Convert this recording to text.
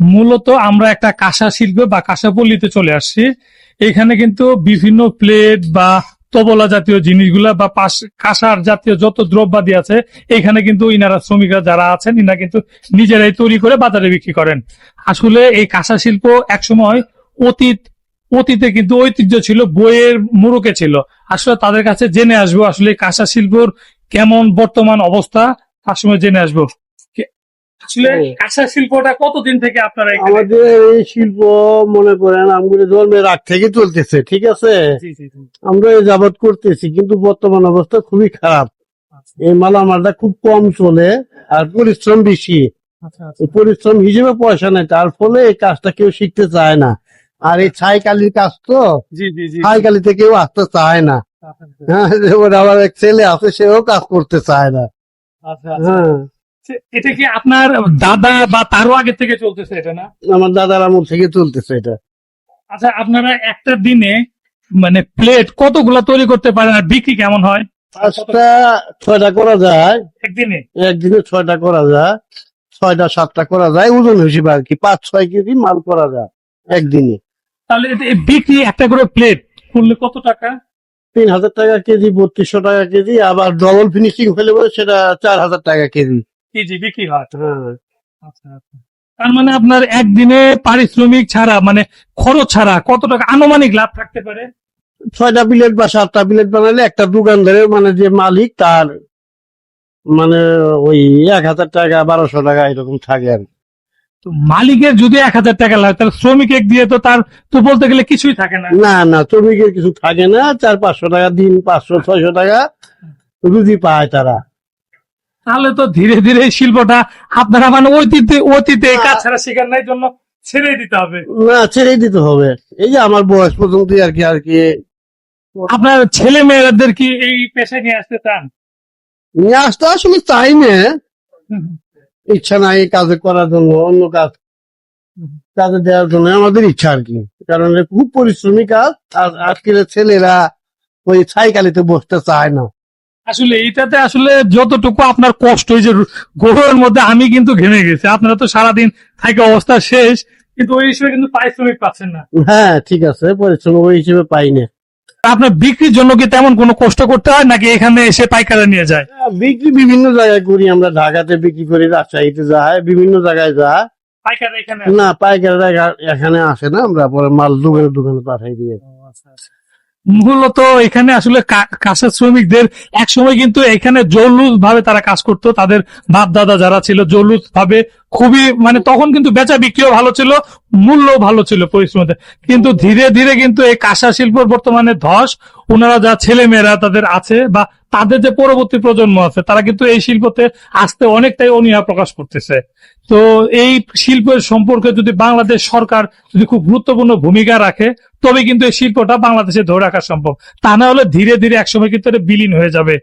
মূলত আমরা একটা কাঁসা শিল্প বা কাঁসাপল্লীতে চলে আসছি। এখানে কিন্তু বিভিন্ন প্লেট বা তবলা জাতীয় জিনিসগুলা বা পাশ, কাঁসার জাতীয় যত দ্রব্যাদি আছে, এখানে কিন্তু ইনারা শ্রমিকরা যারা আছেন ইনারা কিন্তু নিজেরাই তৈরি করে বাজারে বিক্রি করেন। আসলে এই কাঁসা শিল্প একসময় অতীত, অতীতে কিন্তু ঐতিহ্য ছিল, বইয়ের মুরুকে ছিল। আসলে তাদের কাছে জেনে আসব আসলে কাঁসা শিল্পর কেমন বর্তমান অবস্থা, তার সময় জেনে আসব। আসলে কাঁসা শিল্পটা কতদিন থেকে আপনারা আমাদের এই শিল্প মনে করেন আমাদের জন্মের আগ থেকে চলতেছে ঠিক আছে? জি, জি, জি। আমরা এই যাবৎ করতেছি কিন্তু বর্তমান অবস্থা খুবই খারাপ। আচ্ছা, এই মালামালটা খুব কম চলে আর পরিশ্রম বেশি। আচ্ছা, আচ্ছা। পরিশ্রম হিসেবে পয়সা নেই তার ফলে এই কাজটা কেউ শিখতে চায় না। আর এই ছাই কালির কাজ তো ছাই কালিতে কেউ আসতে চায় না। হ্যাঁ আমার এক ছেলে আছে সেও কাজ করতে চায় না। হ্যাঁ। এটা কি আপনার দাদা বা তারও আগে থেকে চলতেছে এটা না? আমার দাদার আমল থেকে চলতেছে এটা। আচ্ছা আপনারা একটা দিনে মানে প্লেট কতগুলা তৈরি করতে পারেন আর বিক্রি কেমন হয়? পাঁচটা ছয়টা করা যায়। একদিনে? একদিনে ছয়টা করা যায় ছয়টা সাতটা করা যায় ওজন হিসেবে আর কি পাঁচ ছয় কেজি মাল করা যায় একদিনে। তাহলে এটা- বিক্রি একটা করে প্লেট করলে কত টাকা? তিন হাজার টাকা কেজি বত্রিশশো টাকা কেজি আবার ডবল ফিনিশিং হলে পরে সেটা চার হাজার টাকা কেজি। কেজি বিক্রি হয়? হ্যাঁ। আচ্ছা আচ্ছা। তার মানে আপনার একদিনে পারিশ্রমিক ছাড়া মানে খরচ ছাড়া কত টাকা আনুমানিক লাভ থাকতে পারে? ছয়টা প্লেট বা সাতটা প্লেট বানালে একটা দোকানদারের মানে যে মালিক তার মানে ওই এক হাজার টাকা বারোশো টাকা এরকম থাকে আর কি। তো মালিকের যদি এক হাজার টাকা লাগে তাহলে শ্রমিক এক দিয়ে তো তার তো বলতে গেলে কিছুই থাকে না। না না শ্রমিকের কিছু থাকে না চার পাঁচশো টাকা দিন পাঁচশো ছয়শো টাকা রুজি পায় তারা। তাহলে তো ধীরে ধীরে শিল্পটা আপনারা মানে অতীতে অতীতে কাজ ছাড়া শেখার নাই জন্য ছেড়ে দিতে হবে। না ছেড়ে দিতে হবে। এই যে আমার বয়স পর্যন্ত আর কি আর কি। আপনার ছেলে মেয়েদের কি এই পেশায় নিয়ে আসতে চান? নিয়ে আসতে আসলে চাই না। ইচ্ছা নাই কাজে করার জন্য অন্য কাজ কাজে দেওয়ার জন্য আমাদের ইচ্ছা আর কি। কারণ খুব পরিশ্রমী কাজ আর আজকের ছেলেরা ওই সাইকালিতে বসতে চায় না। আসলে এইটাতে আসলে যতটুকু আপনার কষ্ট এই যে গরমের মধ্যে আমি কিন্তু ঘেমে গেছি। আপনারা তো সারাদিন থাকে অবস্থা শেষ কিন্তু ওই হিসেবে কিন্তু পারিশ্রমিক পাচ্ছেন না। হ্যাঁ ঠিক আছে পরিশ্রম ওই হিসেবে পাই না আপনার বিক্রির জন্য কি তেমন কোনো কষ্ট করতে হয় নাকি এখানে এসে পাইকারা নিয়ে যায়? বিক্রি বিভিন্ন জায়গায় করি আমরা ঢাকাতে বিক্রি করি রাজশাহীতে যায় বিভিন্ন জায়গায় যায়। পাইকারা এখানে না পাইকাররা এখানে আসে না আমরা পরে মাল দোকানে দোকানে পাঠাই দিয়ে মূলত এখানে আসলে কা- শ্রমিকদের এক সময় কিন্তু এখানে জৌলুস ভাবে তারা কাজ করতো, তাদের বাপ দাদা যারা ছিল জৌলুস ভাবে খুবই মানে তখন কিন্তু বেচা বিক্রিও ভালো ছিল মূল্য ভালো ছিল পরিশ্রমতে কিন্তু ধীরে ধীরে কিন্তু এই কাঁসা শিল্পর বর্তমানে ধস ওনারা যা ছেলে মেয়েরা তাদের আছে বা তাদের যে পরবর্তী প্রজন্ম আছে, তারা কিন্তু এই শিল্পতে আসতে অনেকটাই অনীহা প্রকাশ করতেছে। তো এই শিল্পের সম্পর্কে যদি বাংলাদেশ সরকার যদি খুব গুরুত্বপূর্ণ ভূমিকা রাখে তবে কিন্তু এই শিল্পটা বাংলাদেশে ধরে রাখা সম্ভব। তা না হলে ধীরে ধীরে একসময় কিন্তু এটা বিলীন হয়ে যাবে।